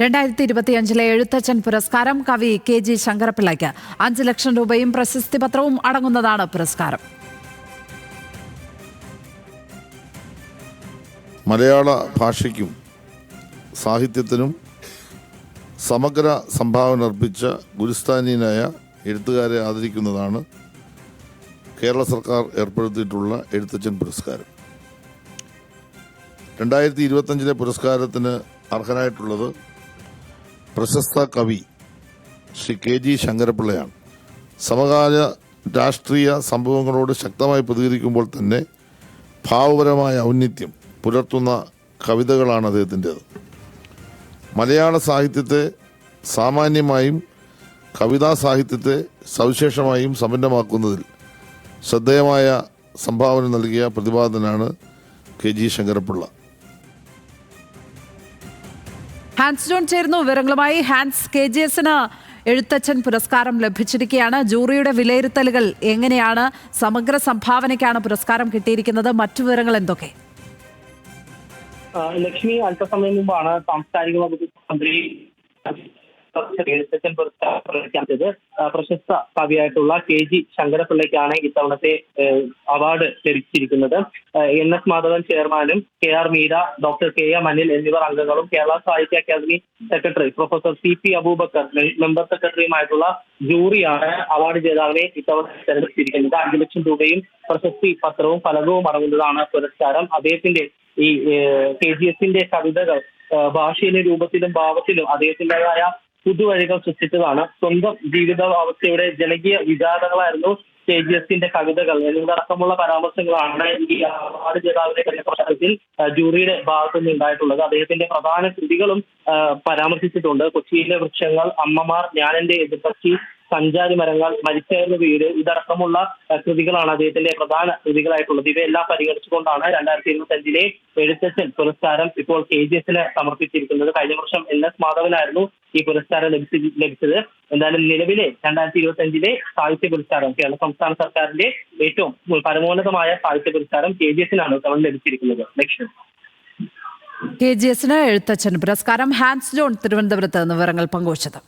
രണ്ടായിരത്തി ഇരുപത്തിയഞ്ചിലെ എഴുത്തച്ഛൻ പുരസ്കാരം കവി കെ ജി ശങ്കരപ്പിള്ളയ്ക്ക്. അഞ്ച് ലക്ഷം രൂപയും പ്രശസ്തി പത്രവും അടങ്ങുന്നതാണ് പുരസ്കാരം. മലയാള ഭാഷയ്ക്കും സാഹിത്യത്തിനും സമഗ്ര സംഭാവന അർപ്പിച്ച ഗുരുസ്ഥാനീയനായ എഴുത്തുകാരെ ആദരിക്കുന്നതാണ് കേരള സർക്കാർ ഏർപ്പെടുത്തിയിട്ടുള്ള എഴുത്തച്ഛൻ പുരസ്കാരം. രണ്ടായിരത്തി ഇരുപത്തഞ്ചിലെ പുരസ്കാരത്തിന് അർഹനായിട്ടുള്ളത് പ്രശസ്ത കവി ശ്രീ കെ ജി ശങ്കരപ്പിള്ളയാണ്. സമകാല രാഷ്ട്രീയ സംഭവങ്ങളോട് ശക്തമായി പ്രതികരിക്കുമ്പോൾ തന്നെ ഭാവപരമായ ഔന്നിത്യം പുലർത്തുന്ന കവിതകളാണ് അദ്ദേഹത്തിന്റെത്. മലയാള സാഹിത്യത്തെ സാമാന്യമായും കവിതാ സാഹിത്യത്തെ സവിശേഷമായും സമ്പന്നമാക്കുന്നതിൽ ശ്രദ്ധേയമായ സംഭാവന നൽകിയ പ്രതിപാദനാണ് K G Sankarapillai. Hans John ചേരുന്നു. വിവരങ്ങളുമായി ഹാൻസ് കെ ജി എസിന് എഴുത്തച്ഛൻ പുരസ്കാരം ലഭിച്ചിരിക്കുകയാണ്. ജൂറിയുടെ വിലയിരുത്തലുകൾ എങ്ങനെയാണ്? സമഗ്ര സംഭാവനയ്ക്കാണ് പുരസ്കാരം കിട്ടിയിരിക്കുന്നത്. മറ്റു വിവരങ്ങൾ എന്തൊക്കെ? ലക്ഷ്മി അല്പസമയം മുമ്പാണ് സാംസ്കാരിക വകുപ്പ് മന്ത്രി എഴുത്തച്ഛൻ പുരസ്കാരം പ്രഖ്യാപിച്ചത് പ്രശസ്ത കവിയായിട്ടുള്ള കെ ജി ശങ്കരപിള്ളയ്ക്കാണ് ഇത്തവണത്തെ അവാർഡ് ലഭിച്ചിരിക്കുന്നത്. എൻ എസ് മാധവൻ ചെയർമാനും K R Meera doctor K M Anil എന്നിവർ അംഗങ്ങളും Kerala Sahitya Akademi secretary professor C P Aboobacker member സെക്രട്ടറിയുമായിട്ടുള്ള ജൂറിയാണ് അവാർഡ് ജേതാവിനെ ഇത്തവണ തെരഞ്ഞെടുത്തിരിക്കുന്നത്. അഞ്ചു ലക്ഷം രൂപയും പ്രശസ്തി പത്രവും ഫലകവും അടങ്ങുന്നതാണ് പുരസ്കാരം. അദ്ദേഹത്തിന്റെ ഈ കെ ജി എസിന്റെ കവിതകൾ ഭാഷയിലെ രൂപത്തിലും ഭാവത്തിലും അദ്ദേഹത്തിന്റെതായ പുതുവഴികൾ സൃഷ്ടിച്ചതാണ്. സ്വന്തം ജീവിത അവസ്ഥയുടെ ജനകീയ വിചാരങ്ങളായിരുന്നു കെ ജി എസിന്റെ കവിതകൾ. എന്നിവടക്കമുള്ള പരാമർശങ്ങളാണ് ഈ അവാർഡ് ജേതാവിന്റെ പ്രശ്നത്തിൽ ജൂറിയുടെ ഭാഗത്തു നിന്ന് ഉണ്ടായിട്ടുള്ളത്. അദ്ദേഹത്തിന്റെ പ്രധാന കൃതികളും പരാമർശിച്ചിട്ടുണ്ട്. കൊച്ചിയിലെ വൃക്ഷങ്ങൾ അമ്മമാർ ഞാനെന്റെ എതിർപ്പക്ഷി സഞ്ചാരി മരങ്ങൾ മരിച്ചേർന്ന വീട് ഇതടക്കമുള്ള കൃതികളാണ് അദ്ദേഹത്തിന്റെ പ്രധാന കൃതികളായിട്ടുള്ളത്. ഇവയെല്ലാം പരിഗണിച്ചുകൊണ്ടാണ് രണ്ടായിരത്തി ഇരുപത്തി അഞ്ചിലെ എഴുത്തച്ഛൻ പുരസ്കാരം ഇപ്പോൾ കെ ജി എസിന് സമർപ്പിച്ചിരിക്കുന്നത്. കഴിഞ്ഞ വർഷം എൻ എസ് മാധവനായിരുന്നു ഈ പുരസ്കാരം ലഭിച്ചത് എന്തായാലും നിലവിലെ രണ്ടായിരത്തി ഇരുപത്തി അഞ്ചിലെ സാഹിത്യ പുരസ്കാരം കേരള സംസ്ഥാന സർക്കാരിന്റെ ഏറ്റവും പരമോന്നതമായ സാഹിത്യ പുരസ്കാരം കെ ജി എസിനാണ് തവണ ലഭിച്ചിരിക്കുന്നത്. ലക്ഷ്യം കെ ജി എസിന് എഴുത്തച്ഛൻ പുരസ്കാരം ഹാൻസ് ജോൺ തിരുവനന്തപുരത്ത് വിവരങ്ങൾ പങ്കുവച്ചത്.